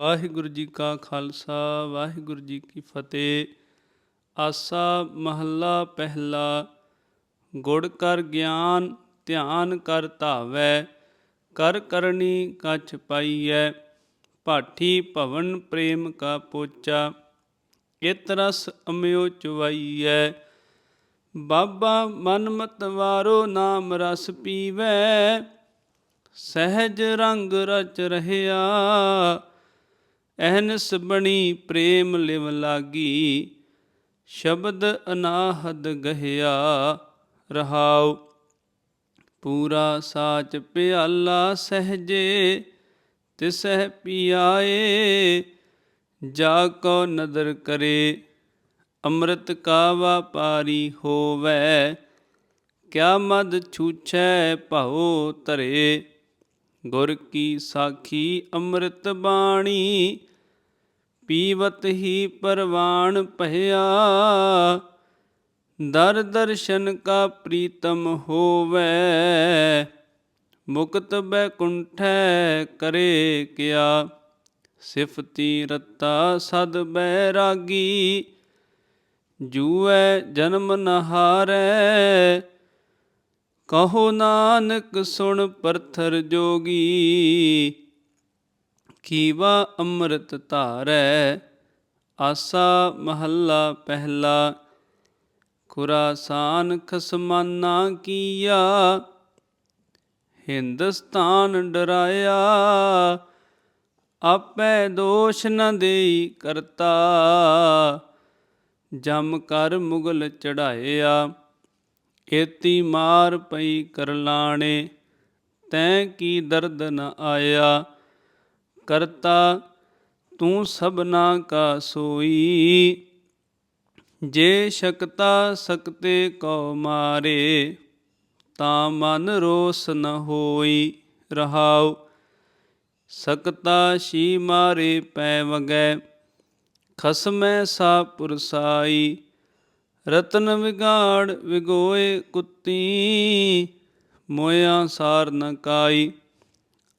ਵਾਹਿਗੁਰੂ ਜੀ ਕਾ ਖਾਲਸਾ, ਵਾਹਿਗੁਰੂ ਜੀ ਕੀ ਫਤਿਹ। ਆਸਾ ਮਹੱਲਾ ਪਹਿਲਾ, ਗੁੜ ਕਰ ਗਿਆਨ, ਧਿਆਨ ਕਰ ਧਾਵੈ, ਕਰ ਕਰਨੀ ਕਛ ਪਾਈਐ, ਭਾਠੀ ਭਵਨ ਪ੍ਰੇਮ ਕਾ ਪੋਚਾ, ਇਤ ਰਸ ਅਮਿਓ ਚੁਵਾਈਐ। ਬਾਬਾ ਮਨ ਮਤ ਨਾਮ ਰਸ ਪੀਵੈ, ਸਹਿਜ ਰੰਗ ਰਚ ਰਹਿਆ ਅਹਨਸ ਬਣੀ ਪ੍ਰੇਮ ਲਿਵ ਲਾਗੀ, ਸ਼ਬਦ ਅਨਾਹਦ ਗਹਿਆ ਰਹਾਉ। ਪੂਰਾ ਸਾਚ ਪਿਆਲਾ ਸਹਜੇ, ਤਿਸਹਿ ਪਿਆਏ, ਜਾ ਕੋ ਨਦਰ ਕਰੇ। ਅੰਮ੍ਰਿਤ ਕਾ ਵਾਪਾਰੀ ਹੋਵੈ, ਕਿਆ ਮਦ ਛੂਛੈ ਭਉ ਤਰੇ ਗੁਰ ਕੀ ਸਾਖੀ ਅੰਮ੍ਰਿਤ ਬਾਣੀ ਪੀਵਤ ਹੀ ਪਰਵਾਣ ਭਇਆ। ਦਰ ਦਰਸ਼ਨ ਕਾ ਪ੍ਰੀਤਮ ਹੋਵੈ। ਮੁਕਤ ਬੈਕੁੰਠੈ ਕਰੇ ਕਿਆ। ਸਿਫਤੀ ਰਤਾ ਸਦ ਬੈਰਾਗੀ ਜੂਐ ਜਨਮ ਨਹਾਰੈ। ਕਹੋ ਨਾਨਕ ਸੁਣ ਪਰਥਰ ਜੋਗੀ। ਕੀਵਾ ਅੰਮ੍ਰਿਤ ਧਾਰੈ, ਆਸਾ ਮਹੱਲਾ ਪਹਿਲਾ। ਖੁਰਾਸਾਨ ਖਸਮਾਨਾ ਕੀਆ, ਹਿੰਦੁਸਤਾਨ ਡਰਾਇਆ, ਆਪੇ ਦੋਸ਼ ਨ ਦੇਈ ਕਰਤਾ। ਜਮ ਕਰ ਮੁਗਲ ਚੜਾਇਆ, ਏਤੀ ਮਾਰ ਪਈ ਕਰਲਾਣੇ, ਤੈਂ ਕੀ ਦਰਦ ਨ ਆਇਆ। ਕਰਤਾ, ਤੂੰ ਸਭਨਾ ਕਾ ਸੋਈ। ਜੇ ਸ਼ਕਤਾ ਸਕਤੇ ਕੋ ਮਾਰੇ, ਤਾਂ ਮਨ ਰੋਸ ਨ ਹੋਈ ਰਹਾਉ। ਸਕਤਾ ਸ਼ੀ ਮਾਰੇ ਪੈ ਵਗੈ, ਖਸਮੈ ਸਾ ਪੁਰਸਾਈ। ਰਤਨ ਵਿਗਾੜ ਵਿਗੋਏ ਕੁੱਤੀ ਮੋਇਆ ਸਾਰ ਨ ਕਾਈ।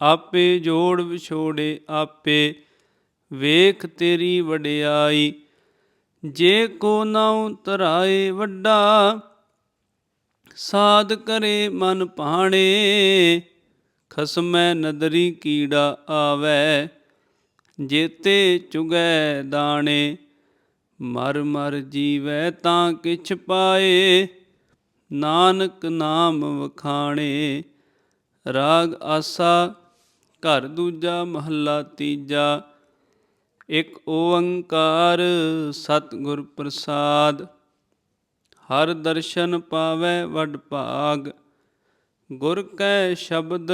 ਆਪੇ ਜੋੜ ਵਿਛੋੜੇ ਆਪੇ, ਵੇਖ ਤੇਰੀ ਵਡਿਆਈ, ਜੇ ਕੋ ਨਾਉ ਤਰਾਏ ਵੱਡਾ, ਸਾਧ ਕਰੇ ਮਨ ਪਾਣੇ ਖਸਮੈ ਨਦਰੀ ਕੀੜਾ ਆਵੈ, ਜੇਤੇ ਚੁਗੈ ਦਾਣੇ, ਮਰ ਮਰ ਜੀਵੈ ਤਾਂ ਕਿਛ ਪਾਏ, ਨਾਨਕ ਨਾਮ ਵਖਾਣੇ, ਰਾਗ ਆਸਾ ਘਰ ਦੂਜਾ, ਮਹੱਲਾ ਤੀਜਾ। ਇੱਕ ਓੰਕਾਰ ਸਤਿਗੁਰ ਪ੍ਰਸਾਦ। ਹਰ ਦਰਸ਼ਨ ਪਾਵੈ ਵੱਡ ਭਾਗ। ਗੁਰ ਕੈ ਸ਼ਬਦ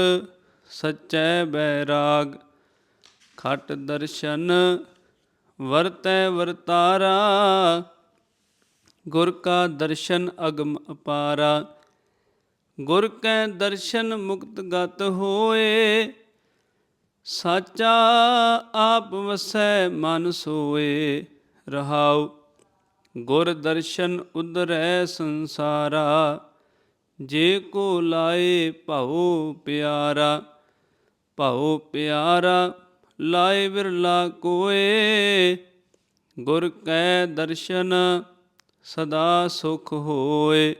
ਸਚੈ ਬੈਰਾਗ ਖਟ ਦਰਸ਼ਨ ਵਰਤੈ ਵਰਤਾਰਾ। ਗੁਰ ਕਾ ਦਰਸ਼ਨ ਅਗਮ ਅਪਾਰਾ। ਗੁਰ ਕੈ ਦਰਸ਼ਨ ਮੁਕਤ ਗਤ ਹੋਏ। ਸਾਚਾ ਆਪ ਵਸੈ ਮਨ ਸੋਏ ਰਹਾਉ, ਗੁਰ ਦਰਸ਼ਨ ਉਦਰੈ ਸੰਸਾਰਾ। ਜੇ ਕੋ ਲਾਏ ਭਉ ਪਿਆਰਾ ਭਉ ਪਿਆਰਾ ਲਾਏ ਵਿਰਲਾ ਕੋਏ। ਗੁਰ ਕੈ ਦਰਸ਼ਨ ਸਦਾ ਸੁਖ ਹੋਏ,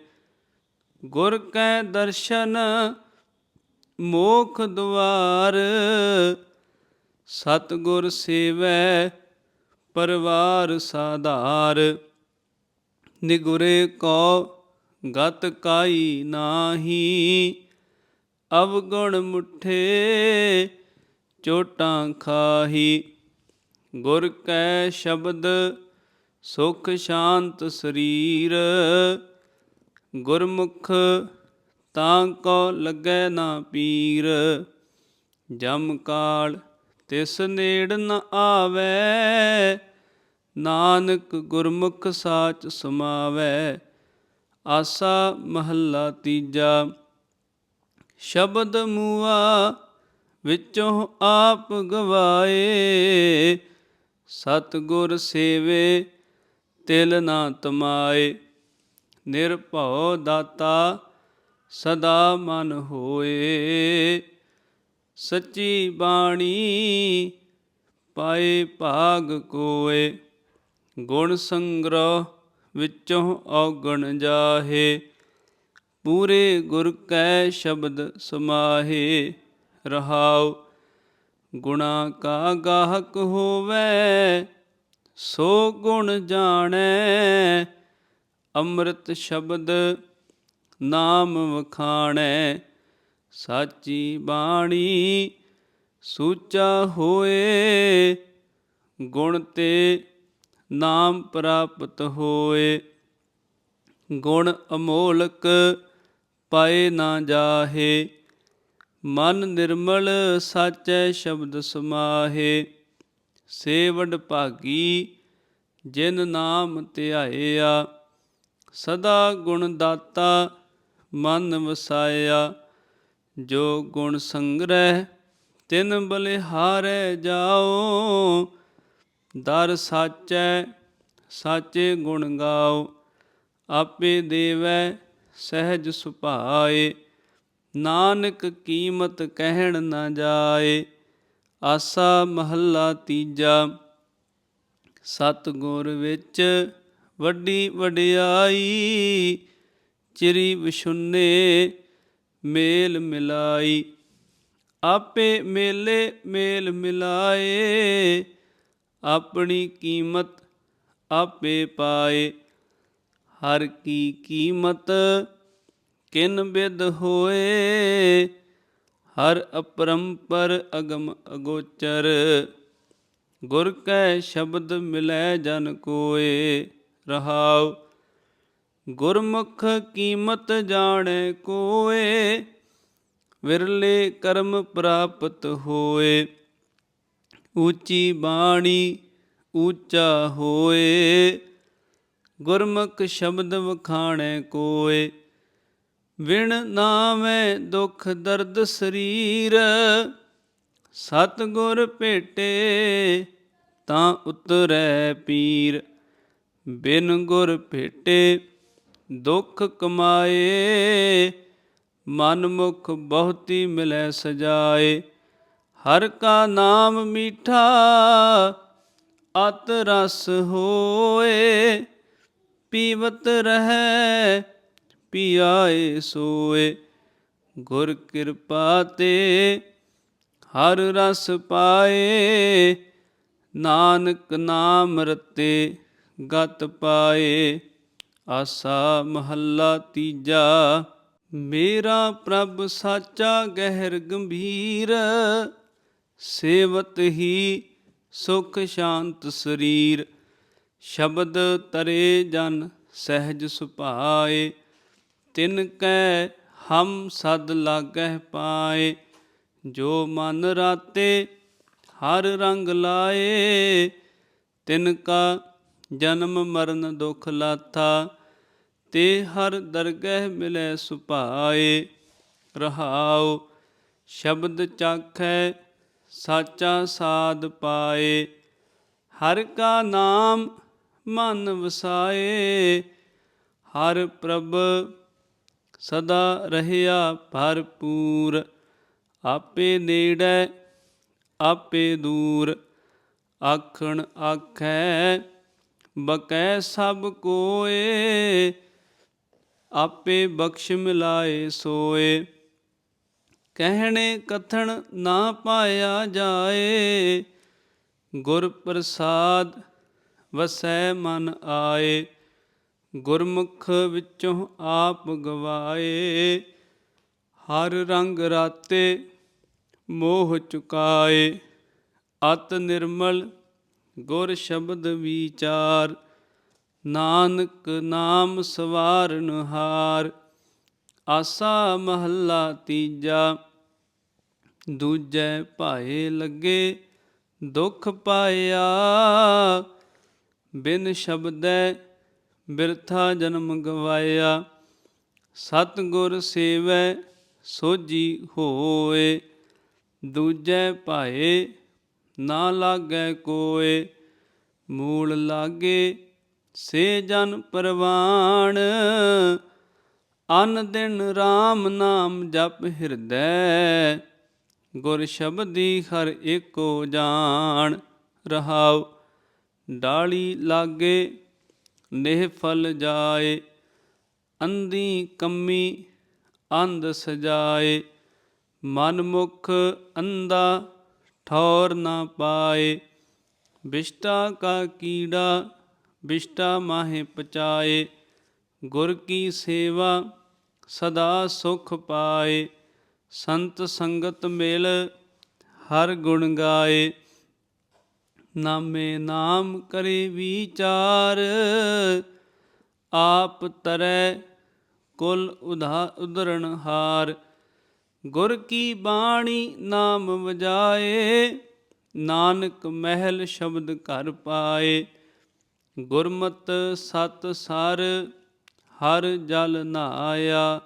ਗੁਰ ਕੈ ਦਰਸ਼ਨ ਮੋਖ ਦੁਆਰ ਸਤਗੁਰ ਸੇਵੈ ਪਰਵਾਰ ਸਾਧਾਰ। ਨਿਗੁਰੇ ਕੋ ਗਤ ਕਾਈ ਨਾਹੀ, ਅਵਗੁਣ ਮੁਠੇ ਚੋਟਾਂ ਖਾਹੀ। ਗੁਰ ਕੈ ਸ਼ਬਦ ਸੁਖ ਸ਼ਾਂਤ ਸਰੀਰ, ਗੁਰਮੁਖ ਤਾਂ ਕੋ ਲੱਗੈ ਨਾ ਪੀਰ। ਜਮ ਕਾਲ ਤਿਸ ਨੇੜ ਨ ਆਵੈ, ਨਾਨਕ ਗੁਰਮੁਖ ਸਾਚ ਸਮਾਵੈ। ਆਸਾ ਮਹੱਲਾ ਤੀਜਾ, ਸ਼ਬਦ ਮੂਆ ਵਿੱਚੋਂ ਆਪ ਗਵਾਏ। ਸਤਗੁਰ ਸੇਵੇ, ਤਿਲ ਨਾ ਤਮਾਏ। ਨਿਰਭਉ ਦਾਤਾ ਸਦਾ ਮਨ ਹੋਏ। ਸੱਚੀ ਬਾਣੀ ਪਾਏ ਭਾਗ ਕੋਏ। ਗੁਣ ਸੰਗ੍ਰਹ ਵਿੱਚੋਂ ਔਗਣ ਜਾਹੇ। ਪੂਰੇ ਗੁਰ ਕੈ ਸ਼ਬਦ ਸਮਾਹੇ। ਰਹਾਉ ਗੁਣਾ ਕਾ ਗਾਹਕ ਹੋਵੇ। ਸੋ ਗੁਣ ਜਾਣੈ। ਅੰਮ੍ਰਿਤ ਸ਼ਬਦ ਨਾਮ ਵਖਾਣੈ, ਸਾਚੀ ਬਾਣੀ ਸੂਚਾ ਹੋਏ, ਗੁਣ ਤੇ ਨਾਮ ਪ੍ਰਾਪਤ ਹੋਏ। ਗੁਣ ਅਮੋਲਕ ਪਾਏ ਨਾ ਜਾਹੇ, ਮਨ ਨਿਰਮਲ ਸਾਚੈ ਸ਼ਬਦ ਸਮਾਹੇ। ਸੇਵਡ ਭਾਗੀ, ਜਿਨ ਨਾਮ ਧਿਆਇਆ, ਸਦਾ ਗੁਣ ਦਾਤਾ ਮਨ ਵਸਾਇਆ, ਜੋ ਗੁਣ ਸੰਗ੍ਰਹਿ, ਤਿਨ ਬਲਿਹਾਰੈ ਜਾਓ। ਦਰ ਸਾਚੈ, ਸਾਚੇ ਗੁਣ ਗਾਓ। ਆਪੇ ਦੇਵੈ, ਸਹਿਜ ਸੁਭਾਏ। ਨਾਨਕ ਕੀਮਤ ਕਹਿਣ ਨਾ ਜਾਏ। ਆਸਾ ਮਹੱਲਾ ਤੀਜਾ। ਸਤ ਗੁਰ ਵਿੱਚ ਵੱਡੀ ਵਡਿਆਈ। ਚਿਰੀ ਵਿਸ਼ੁੰਨੇ ਮੇਲ ਮਿਲਾਈ। ਆਪੇ ਮੇਲੇ ਮੇਲ ਮਿਲਾਏ, ਆਪਣੀ ਕੀਮਤ ਆਪੇ ਪਾਏ। ਹਰ ਕੀ ਕੀਮਤ ਕਿਨ ਬਿਦ ਹੋਏ, ਹਰ ਅਪਰੰਪਰ ਅਗਮ ਅਗੋਚਰ। ਗੁਰ ਕੈ ਸ਼ਬਦ ਮਿਲੈ ਜਨ ਕੋਏ, ਰਹਾਉ ਗੁਰਮੁਖ ਕੀਮਤ ਜਾਣੈ ਕੋਏ, ਵਿਰਲੇ ਕਰਮ ਪ੍ਰਾਪਤ ਹੋਏ। ਉੱਚੀ ਬਾਣੀ ਉੱਚਾ ਹੋਏ, ਗੁਰਮੁਖ ਸ਼ਬਦ ਵਖਾਣੈ ਕੋਏ। ਵਿਣ ਨਾਮੈ ਦੁਖ ਦਰਦ ਸਰੀਰ ਸਤ ਗੁਰ ਭੇਟੇ ਤਾਂ ਉਤਰੈ ਪੀਰ। ਬਿਨ ਗੁਰ ਭੇਟੇ ਦੁਖ ਕਮਾਏ, ਮਨਮੁਖ ਬਹੁਤੀ ਮਿਲੈ ਸਜਾਏ। ਹਰ ਕਾ ਨਾਮ ਮੀਠਾ, ਅਤ ਰਸ ਹੋਏ। ਪੀਵਤ ਰਹੈ, ਪਿਆਏ ਸੋਏ। ਗੁਰ ਕਿਰਪਾ ਤੇ ਹਰ ਰਸ ਪਾਏ। ਨਾਨਕ ਨਾਮ ਰਤੇ ਗਤ ਪਾਏ। ਆਸਾ ਮਹੱਲਾ ਤੀਜਾ, ਮੇਰਾ ਪ੍ਰਭ ਸਾਚਾ ਗਹਿਰ ਗੰਭੀਰ, ਸੇਵਤ ਹੀ ਸੁਖ ਸ਼ਾਂਤ ਸਰੀਰ, ਸ਼ਬਦ ਤਰੇ ਜਨ ਸਹਿਜ ਸੁਭਾਏ, ਤਿਨ ਕੈ ਹਮ ਸਦ ਲਾਗਹਿ ਪਾਏ, ਜੋ ਮਨ ਰਾਤੇ ਹਰ ਰੰਗ ਲਾਏ, ਤਿਨ ਕਾ ਜਨਮ ਮਰਨ ਦੁਖ ਲਾਥਾ ਤੇ ਹਰ ਦਰਗਹਿ ਮਿਲੈ ਸੁਭਾਏ, ਰਹਾਉ, ਸ਼ਬਦ ਚਾਖੈ, ਸਾਚਾ ਸਾਧ ਪਾਏ। ਹਰ ਕਾ ਨਾਮ ਮਨ ਵਸਾਏ, ਹਰ ਪ੍ਰਭ ਸਦਾ ਰਹਿਆ ਭਰਪੂਰ। ਆਪੇ ਨੇੜੇ, ਆਪੇ ਦੂਰ, ਆਖਣ ਆਖੈ, ਬਕੈ ਸਭ ਕੋਏ। ਆਪੇ ਬਖਸ਼ ਮਿਲਾਏ ਸੋਏ। ਕਹਿਣੇ ਕਥਨ ਨਾ ਪਾਇਆ ਜਾਏ। ਗੁਰ ਪ੍ਰਸਾਦ ਵਸੈ ਮਨ ਆਏ। ਗੁਰਮੁਖ ਵਿੱਚੋਂ ਆਪ ਗਵਾਏ। ਹਰ ਰੰਗ ਰਾਤੇ ਮੋਹ ਚੁਕਾਏ। ਅਤ ਨਿਰਮਲ ਗੁਰ ਸ਼ਬਦ ਵਿਚਾਰ। ਨਾਨਕ ਨਾਮ ਸਵਾਰਨ ਹਾਰ, ਆਸਾ ਮਹੱਲਾ ਤੀਜਾ। ਦੂਜੈ ਭਾਏ ਲੱਗੇ, ਦੁਖ ਪਾਇਆ। ਬਿਨ ਸ਼ਬਦੈ ਬਿਰਥਾ ਜਨਮ ਗਵਾਇਆ। ਸਤ ਗੁਰ ਸੇਵੈ ਸੋਜੀ ਹੋਏ। ਦੂਜੈ ਭਾਏ ਨਾ ਲਾਗੈ ਕੋਏ, ਮੂਲ ਲਾਗੇ ਸੇ ਜਨ ਪਰਵਾਣ, ਅਨ ਦਿਨ RAM ਨਾਮ ਜਪ ਹਿਰਦੈ, ਗੁਰ ਸ਼ਬਦੀ ਹਰ ਏਕੋ ਜਾਣ, ਰਹਾਉ ਡਾਲੀ ਲਾਗੇ, ਨੇਹ ਫਲ ਜਾਏ, ਅੰਧੀ ਕੰਮੀ ਅੰਧ ਸਜਾਏ, ਮਨ ਅੰਦਾ ਅੰਧਾ ਠੌਰ ਨਾ ਪਾਏ, ਬਿਸ਼ਟਾ ਕਾ ਕੀੜਾ ਬਿਸ਼ਟਾ ਮਾਹੇ ਪਚਾਏ, ਗੁਰ ਕੀ ਸੇਵਾ ਸਦਾ ਸੁਖ ਪਾਏ, ਸੰਤ ਸੰਗਤ ਮਿਲ ਹਰ ਗੁਣ ਗਾਏ। ਨਾਮੇ ਨਾਮ ਕਰੇ ਵਿਚਾਰ, ਆਪ ਤਰੈ ਕੁਲ ਉਧਾ ਉਧਰਣ ਹਾਰ। ਗੁਰ ਕੀ ਬਾਣੀ ਨਾਮ ਵਜਾਏ, ਨਾਨਕ ਮਹਿਲ ਸ਼ਬਦ ਘਰ ਪਾਏ। ਗੁਰਮਤ ਸਤ ਸਰ, ਹਰ ਜਲ ਨਹਾਇਆ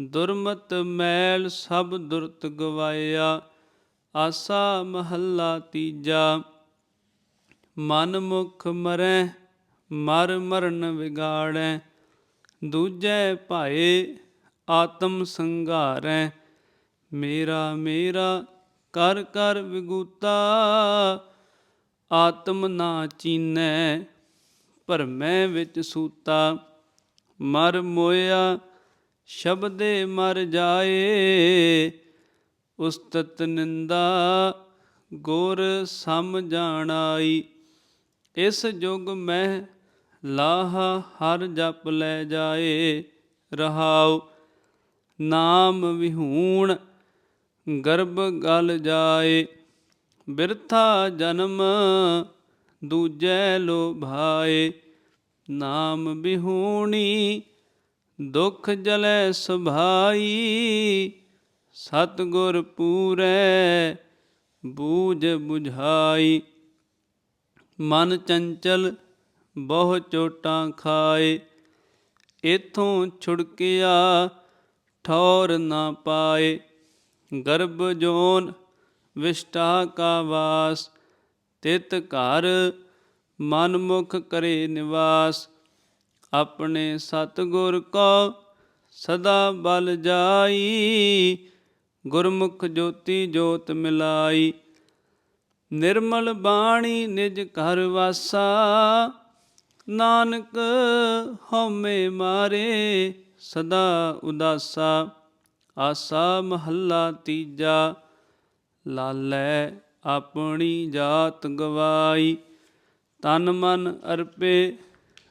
ਦੁਰਮਤ ਮੈਲ ਸਭ ਦੁਰਤ ਗਵਾਇਆ। ਆਸਾ ਮਹੱਲਾ ਤੀਜਾ। ਮਨ ਮੁਖ ਮਰੈ, ਮਰ ਮਰਨ ਵਿਗਾੜੈ। ਦੂਜੈ ਭਾਏ, ਆਤਮ ਸੰਘਾਰੈ। ਮੇਰਾ ਮੇਰਾ, ਕਰ ਕਰ ਵਿਗੂਤਾ। ਆਤਮ ਨਾ ਚੀਨੈ ਭਰਮੈ ਵਿੱਚ ਸੂਤਾ, ਮਰ ਮੋਇਆ, ਸ਼ਬਦੇ ਮਰ ਜਾਏ। ਉਸਤਤ ਨਿੰਦਾ, ਗੁਰ ਸਮ ਜਾਣਾਈ। ਇਸ ਜੁਗ ਮੈਂ ਲਾਹ ਹਰ ਜਪ ਲੈ ਜਾਏ, ਰਹਾਉ। ਨਾਮ ਵਿਹੂਣ ਗਰਭ ਗਲ ਜਾਏ। ਬਿਰਥਾ ਜਨਮ ਦੂਜੈ ਲੋਭਾਏ। ਨਾਮ ਬਿਹੂਣੀ, ਦੁਖ ਜਲੈ ਸੁਭਾਈ, ਸਤਗੁਰ ਪੂਰੈ, ਬੂਝ 부ਝਾਈ ਮਨ ਚੰਚਲ, ਬਹੁ ਚੋਟਾਂ ਖਾਏ। ਇਥੋਂ ਛੁੜਕਿਆ, ਠੌਰ ਨਾ ਪਾਏ। ਗਰਭ ਜੋਨ, ਵਿਸ਼ਟਾ ਕਾ ਵਾਸ, ਤਿਤ ਘਰ ਮਨ ਮੁਖ ਕਰੇ ਨਿਵਾਸ, ਆਪਣੇ ਸਤਗੁਰ ਕੋ ਸਦਾ ਬਲ ਜਾਈ, ਗੁਰਮੁਖ ਜੋਤੀ ਜੋਤ ਮਿਲਾਈ। ਨਿਰਮਲ ਬਾਣੀ ਨਿਜ ਘਰ ਵਾਸਾ, ਨਾਨਕ ਹਉਮੈ ਮਾਰੇ, ਸਦਾ ਉਦਾਸਾ, ਆਸਾ ਮਹੱਲਾ ਤੀਜਾ। ਲਾਲੈ ਆਪਣੀ ਜਾਤ ਗਵਾਈ। ਤਨ ਮਨ ਅਰਪੇ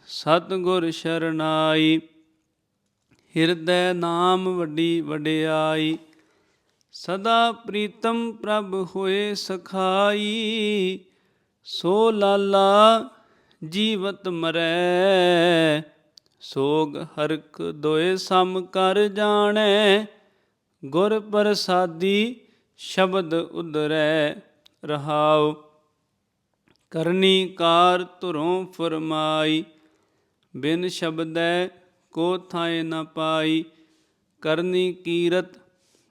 ਸਤਿਗੁਰ ਸ਼ਰਨਾਈ। ਹਿਰਦੈ ਨਾਮ ਵੱਡੀ ਵਡਿਆਈ। ਸਦਾ ਪ੍ਰੀਤਮ ਪ੍ਰਭ ਹੋਏ ਸਖਾਈ। ਸੋ ਲਾਲਾ ਜੀਵਤ ਮਰੈ। ਸੋਗ ਹਰਕ ਦੋਏ ਸਮ ਕਰ ਜਾਣੈ। ਗੁਰ ਪ੍ਰਸਾਦੀ ਸ਼ਬਦ ਉਦਰੈ ਰਹਾਉ। ਕਰਨੀ ਕਾਰ ਧੁਰੋਂ ਫਰਮਾਈ, ਬਿਨ ਸ਼ਬਦੈ ਕੋ ਥਾਏ ਨ ਪਾਈ, ਕਰਨੀ ਕੀਰਤ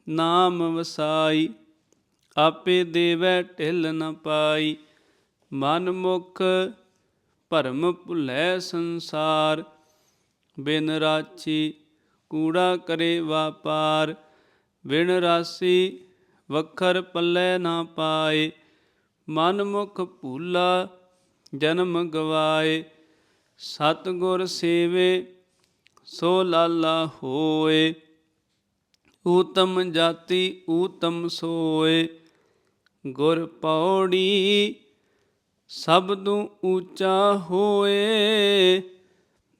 ਨਾਮ ਵਸਾਈ, ਆਪੇ ਦੇਵੈ ਢਿਲ ਨ ਪਾਈ, ਮਨ ਮੁਖ ਭਰਮ ਭੁਲੈ ਸੰਸਾਰ, ਬਿਨ ਰਾਚੀ ਕੂੜਾ ਕਰੇ ਵਾਪਾਰ, ਬਿਨ ਰਾਸੀ ਵਖਰ ਪੱਲੇ ਨਾ ਪਾਏ ਮਨ ਮੁਖ ਭੂਲਾ, ਜਨਮ ਗਵਾਏ। ਸਤਗੁਰ ਸੇਵੇ, ਸੋ ਲਾਲਾ ਹੋਏ। ਊਤਮ ਜਾਤੀ, ਊਤਮ ਸੋਏ। ਗੁਰ ਪੌੜੀ, ਸਬਦੂ ਉੱਚਾ ਹੋਏ।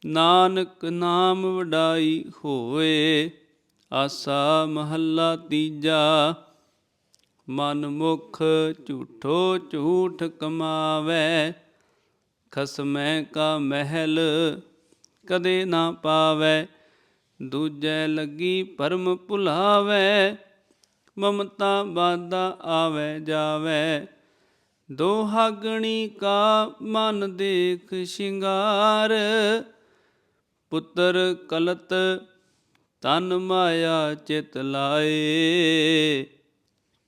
ਨਾਨਕ ਨਾਮ ਵਡਾਈ ਹੋਏ। ਆਸਾ ਮਹੱਲਾ ਤੀਜਾ ਮਨ ਮੁਖ ਝੂਠੋ ਝੂਠ ਕਮਾਵੇ, ਖਸਮੈ ਕਾ ਮਹਿਲ ਕਦੇ ਨਾ ਪਾਵੇ, ਦੂਜੈ ਲੱਗੀ ਪਰਮ ਭੁਲਾਵੇ, ਮਮਤਾ ਬਾਦਾ ਆਵੇ ਜਾਵੇ। ਦੋਹਾਗਣੀ ਕਾ ਮਨ ਦੇਖ ਸ਼ਿੰਗਾਰ, ਪੁੱਤਰ ਕਲਤ ਤਨ ਮਾਇਆ ਚਿਤ ਲਾਏ।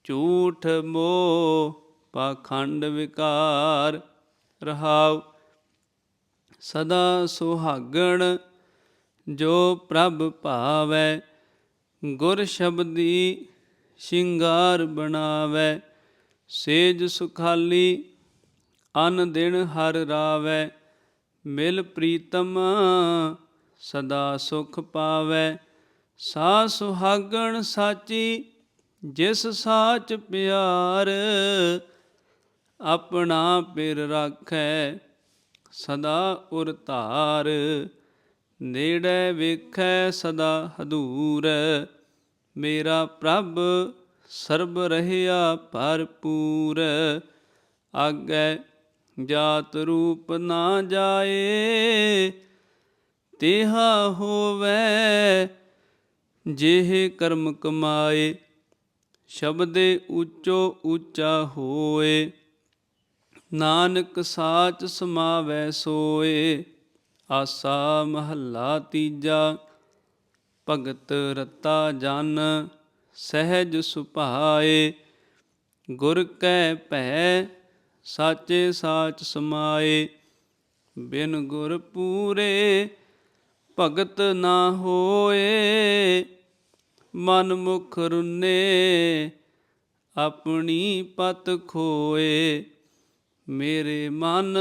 ਝੂਠ ਮੋਹ ਪਾਖੰਡ ਵਿਕਾਰ ਰਹਾਉ। ਸਦਾ ਸੁਹਾਗਣ ਜੋ ਪ੍ਰਭ ਭਾਵੈ, ਗੁਰ ਸ਼ਬਦੀ ਸ਼ਿੰਗਾਰ ਬਣਾਵੈ। ਸੇਜ ਸੁਖਾਲੀ ਅਨ ਦਿਨ ਹਰ ਰਾਵੈ, ਮਿਲ ਪ੍ਰੀਤਮ ਸਦਾ ਸੁਖ ਪਾਵੈ। ਸਾ ਸੁਹਾਗਣ ਸਾਚੀ ਜਿਸ ਸਾਚ ਪਿਆਰ ਆਪਣਾ ਪਿਰ ਰੱਖੈ, ਸਦਾ ਉਰ ਧਾਰ। ਨੇੜੇ ਵੇਖੈ, ਸਦਾ ਹਦੂਰ। ਮੇਰਾ ਪ੍ਰਭ, ਸਰਬ ਰਹਿਆ ਭਰਪੂਰ। ਆਗੈ ਜਾਤ ਰੂਪ ਨਾ ਜਾਏ, ਤਿਹਾ ਹੋਵੇ, ਜਿਹ ਕਰਮ ਕਮਾਏ। ਸ਼ਬਦੇ ਉੱਚੋ ਉੱਚਾ ਹੋਏ, ਨਾਨਕ ਸਾਚ ਸਮਾਵੈ ਸੋਏ, ਆਸਾ ਮਹੱਲਾ ਤੀਜਾ, ਭਗਤ ਰਤਾ ਜਨ ਸਹਿਜ ਸੁਭਾਏ, ਗੁਰ ਕੈ ਭੈ ਸਾਚੇ ਸਾਚ ਸਮਾਏ, ਬਿਨ ਗੁਰ ਪੂਰੇ ਭਗਤ ਨਾ ਹੋਏ। ਮਨ ਮੁਖ ਰੁਨੇ, ਆਪਣੀ ਪਤ ਖੋਏ। ਮੇਰੇ ਮਨ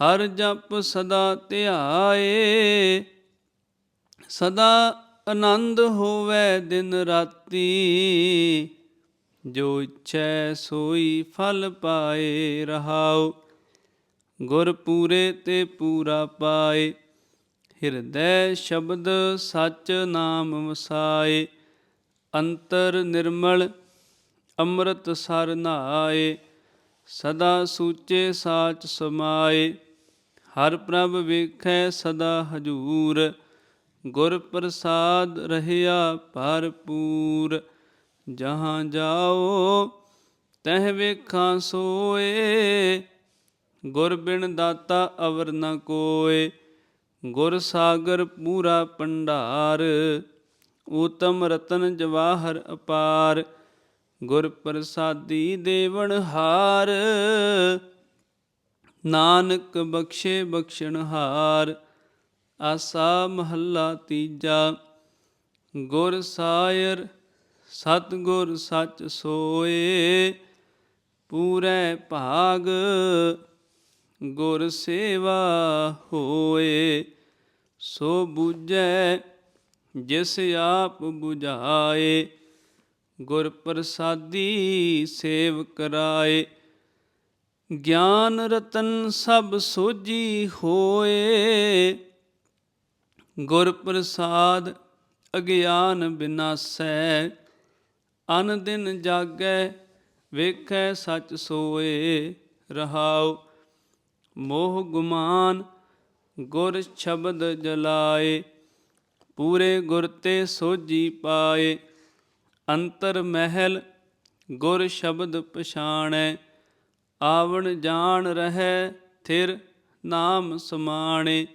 ਹਰ ਜਪ ਸਦਾ ਧਿਆਏ, ਸਦਾ ਆਨੰਦ ਹੋਵੇ ਦਿਨ ਰਾਤੀ। ਜੋ ਇੱਛੈ ਸੋਈ ਫਲ ਪਾਏ ਰਹਾਉ, ਗੁਰ ਪੂਰੇ ਤੇ ਪੂਰਾ ਪਾਏ। ਹਿਰਦੈ ਸ਼ਬਦ ਸਚ ਨਾਮ ਵਸਾਏ, ਅੰਤਰ ਨਿਰਮਲ ਅੰਮ੍ਰਿਤ ਸਰ ਨਾਏ, ਸਦਾ ਸੂਚੇ ਸਾਚ ਸਮਾਏ, ਹਰ ਪ੍ਰਭ ਵੇਖੈ ਸਦਾ ਹਜੂਰ, ਗੁਰ ਪ੍ਰਸਾਦ ਰਹਿਆ ਭਰਪੂਰ, ਜਹਾਂ ਜਾਓ ਤਹ ਵੇਖਾਂ ਸੋਏ, ਗੁਰ ਬਿਨ ਦਾਤਾ ਅਵਰ ਨ ਕੋਏ। ਗੁਰ ਸਾਗਰ ਪੂਰਾ ਭੰਡਾਰ ਊਤਮ ਰਤਨ ਜਵਾਹਰ ਅਪਾਰ, ਗੁਰ ਪ੍ਰਸਾਦੀ ਦੇਵਨ ਹਾਰ। ਨਾਨਕ ਬਖਸ਼ੇ ਬਖਸ਼ਣ ਹਾਰ, ਆਸਾ ਮਹੱਲਾ ਤੀਜਾ, ਗੁਰ ਸਾਇਰ ਸਤ ਗੁਰ ਸੱਚ ਸੋਏ, ਪੂਰੇ ਭਾਗ। ਗੁਰ ਸੇਵਾ ਹੋਏ, ਸੋ ਬੁਝੈ ਜਿਸ ਆਪ 부ਝਾਏ ਗੁਰ ਪ੍ਰਸਾਦੀ ਸੇਵ ਕਰਾਏ। ਗਿਆਨ ਰਤਨ ਸਭ ਸੋਜੀ ਹੋਏ ਗੁਰ ਪ੍ਰਸਾਦ ਅਗਿਆਨ ਬਿਨਾਸੈ, ਅਨ ਦਿਨ ਜਾਗੈ ਵੇਖੈ ਸਚ ਸੋਏ ਰਹਾਉ। ਮੋਹ ਗੁਮਾਨ ਗੁਰ ਸ਼ਬਦ ਜਲਾਏ, ਪੂਰੇ ਗੁਰ ਤੇ ਸੋਜੀ ਪਾਏ। ਅੰਤਰ ਮਹਿਲ ਗੁਰ ਸ਼ਬਦ ਪਛਾਣੈ, ਆਵਣ ਜਾਣ ਰਹਿ ਥਿਰ ਨਾਮ ਸਮਾਣੇ।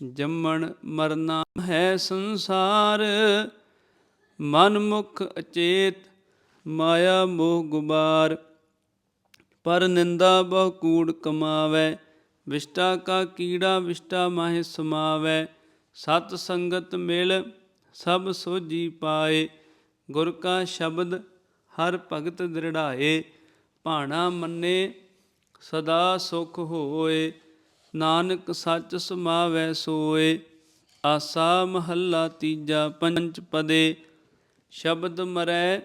ਜੰਮਣ ਮਰਨਾ ਹੈ ਸੰਸਾਰ ਮਨ ਮੁਖ ਅਚੇਤ, ਮਾਇਆ ਮੋਹ ਗੁਬਾਰ। ਪਰ ਨਿੰਦਾ ਬਹੁ ਕੂੜ ਕਮਾਵੈ, ਵਿਸ਼ਟਾ ਕਾ ਕੀੜਾ ਵਿਸ਼ਟਾ ਮਾਹਿ ਸਮਾਵੈ, ਸਤ ਸੰਗਤ ਮਿਲ ਸਭ ਸੋਜੀ ਪਾਏ, ਗੁਰ ਕਾ ਸ਼ਬਦ ਹਰ ਭਗਤ ਦ੍ਰਿੜਾਏ, ਭਾਣਾ ਮੰਨੇ ਸਦਾ ਸੁਖ ਹੋਏ, ਨਾਨਕ ਸੱਚ ਸਮਾਵੈ ਸੋਏ, ਆਸਾ ਮਹੱਲਾ ਤੀਜਾ ਪੰਚ ਪਦੇ, ਸ਼ਬਦ ਮਰੈ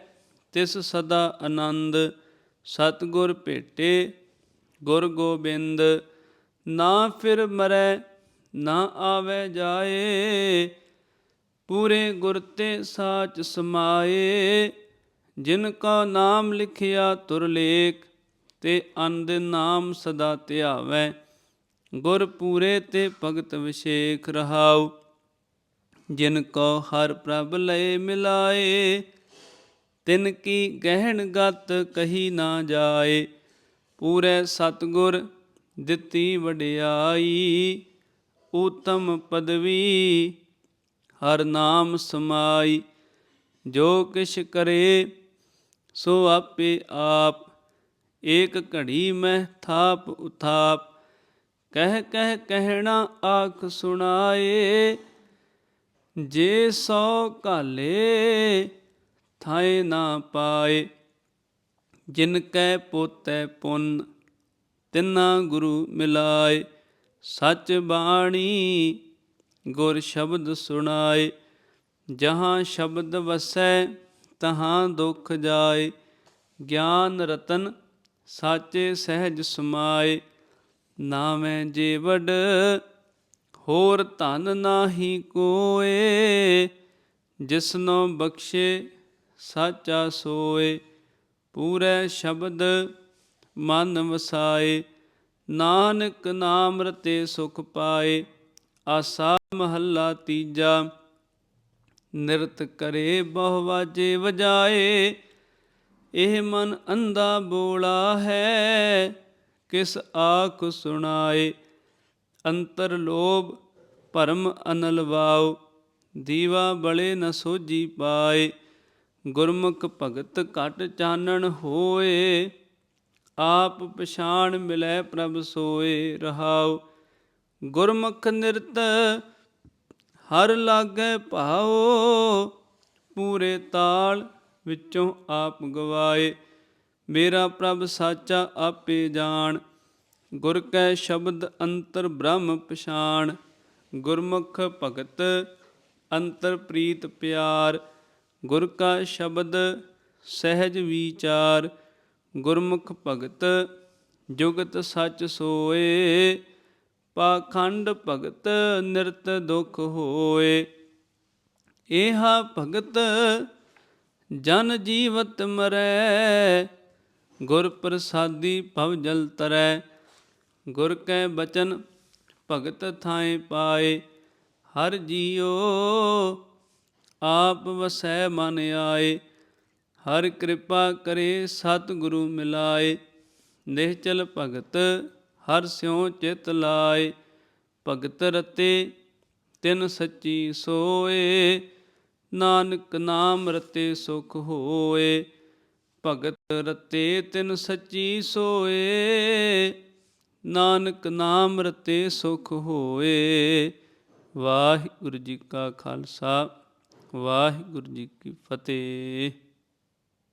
ਤਿਸ ਸਦਾ ਆਨੰਦ ਸਤਿਗੁਰ ਭੇਟੇ, ਗੁਰ ਗੋਬਿੰਦ, ਨਾ ਫਿਰ ਮਰੈ, ਨਾ ਆਵੇ ਜਾਏ, ਪੂਰੇ ਗੁਰ ਤੇ ਸਾਚ ਸਮਾਏ, ਜਿਨ ਕਾ ਨਾਮ ਲਿਖਿਆ ਤੁਰ ਲੇਖ, ਤੇ ਅੰਦ ਨਾਮ ਸਦਾ ਧਿਆਵੈ, ਗੁਰ ਪੂਰੇ ਤੇ ਭਗਤ ਵਿਸ਼ੇਖ ਰਹਾਉ, ਜਿਨ ਕੋ ਹਰ ਪ੍ਰਭ ਲਏ ਮਿਲਾਏ ਤਿਨ ਕੀ ਗਹਿਣ ਗਤ ਕਹੀ ਨਾ ਜਾਏ, ਪੂਰੇ ਸਤਗੁਰ ਦਿੱਤੀ ਵਡਿਆਈ, ਊਤਮ ਪਦਵੀ ਹਰ ਨਾਮ ਸਮਾਈ, ਜੋ ਕਿਛ ਕਰੇ ਸੋ ਆਪੇ ਆਪ, ਏਕ ਘੜੀ ਮੈਂ ਥਾਪ ਉਥਾਪ, ਕਹਿ ਕਹਿ ਕਹਿਣਾ ਆਖ ਸੁਣਾਏ, ਜੇ ਸੋ ਕਾਲੇ ਥਾਏ ਨਾ ਪਾਏ, ਜਿਨ ਕੈ ਪੋਤੈ ਪੁੰਨ, ਤਿੰਨਾ ਗੁਰੂ ਮਿਲਾਏ। ਸਚ ਬਾਣੀ ਗੁਰ ਸ਼ਬਦ ਸੁਣਾਏ, ਜਹਾਂ ਸ਼ਬਦ ਵਸੈ ਤਹਾਂ ਦੁਖ ਜਾਏ। ਗਿਆਨ ਰਤਨ ਸਾਚੇ ਸਹਿਜ ਸਮਾਏ ਨਾਵੇਂ ਜੀਵੜ ਹੋਰ ਧਨ ਨਾਹੀ ਕੋਏ। ਜਿਸਨੋ ਬਖਸ਼ੇ ਸਾਚਾ ਸੋਏ, ਪੂਰੇ ਸ਼ਬਦ ਮਨ ਵਸਾਏ, ਨਾਨਕ ਨਾਮ ਰਤੇ ਸੁਖ ਪਾਏ, ਆਸਾ ਮਹੱਲਾ ਤੀਜਾ, ਨਿਰਤ ਕਰੇ ਬਹੁ ਵਾਜੇ ਵਜਾਏ, ਇਹ ਮਨ ਅੰਧਾ ਬੋਲਾ ਹੈ, ਕਿਸ ਆਖ ਸੁਣਾਏ, ਅੰਤਰ ਲੋਭ ਭਰਮ ਅਨਲਵਾਉ ਦੀਵਾ ਬਲੇ ਨ ਸੋਜੀ ਪਾਏ। ਗੁਰਮੁਖ ਭਗਤ ਘਟ ਚਾਨਣ ਹੋਏ, ਆਪ ਪਛਾਣ ਮਿਲੈ ਪ੍ਰਭ ਸੋਏ ਰਹਾਉ। ਗੁਰਮੁਖ ਨਿਰਤ ਹਰ ਲਾਗੈ ਭਾਉ, ਪੂਰੇ ਤਾਲ ਵਿੱਚੋਂ ਆਪ ਗਵਾਏ। ਮੇਰਾ ਪ੍ਰਭ ਸਾਚਾ ਆਪੇ ਜਾਣ, ਗੁਰ ਕੈ ਸ਼ਬਦ ਅੰਤਰ ਬ੍ਰਹਮ ਪਛਾਣ। ਗੁਰਮੁਖ ਭਗਤ ਅੰਤਰ ਪ੍ਰੀਤ ਪਿਆਰ ਗੁਰ ਕਾ ਸ਼ਬਦ ਸਹਿਜ ਵਿਚਾਰ, ਗੁਰਮੁਖ ਭਗਤ ਜੁਗਤ ਸੱਚ ਸੋਏ, ਪਾਖੰਡ ਭਗਤ ਨਿਰਤ ਦੁਖ ਹੋਏ। ਏਹਾ ਭਗਤ ਜਨ ਜੀਵਤ ਮਰੈ, ਗੁਰ ਪ੍ਰਸਾਦੀ ਭਵ ਜਲ ਤਰੈ। ਗੁਰ ਕੈ ਬਚਨ ਭਗਤ ਥਾਏ ਪਾਏ, ਹਰ ਜੀਓ ਆਪ ਵਸੈ ਮਨ ਆਏ। ਹਰ ਕਿਰਪਾ ਕਰੇ ਸਤਿਗੁਰੂ ਮਿਲਾਏ। ਨਿਹਚਲ ਭਗਤ ਹਰ ਸਿਉ ਚਿਤ ਲਾਏ। ਭਗਤ ਰਤੇ ਤਿਨ ਸੱਚੀ ਸੋਏ। ਨਾਨਕ ਨਾਮ ਰਤੇ ਸੁਖ ਹੋਏ। ਭਗਤ ਰਤੇ ਤਿਨ ਸੱਚੀ ਸੋਏ। ਨਾਨਕ ਨਾਮ ਰਤੇ ਸੁਖ ਹੋਏ। ਵਾਹਿਗੁਰੂ ਜੀ ਕਾ ਖਾਲਸਾ। ਵਾਹਿਗੁਰੂ ਜੀ ਕੀ ਫਤਿਹ।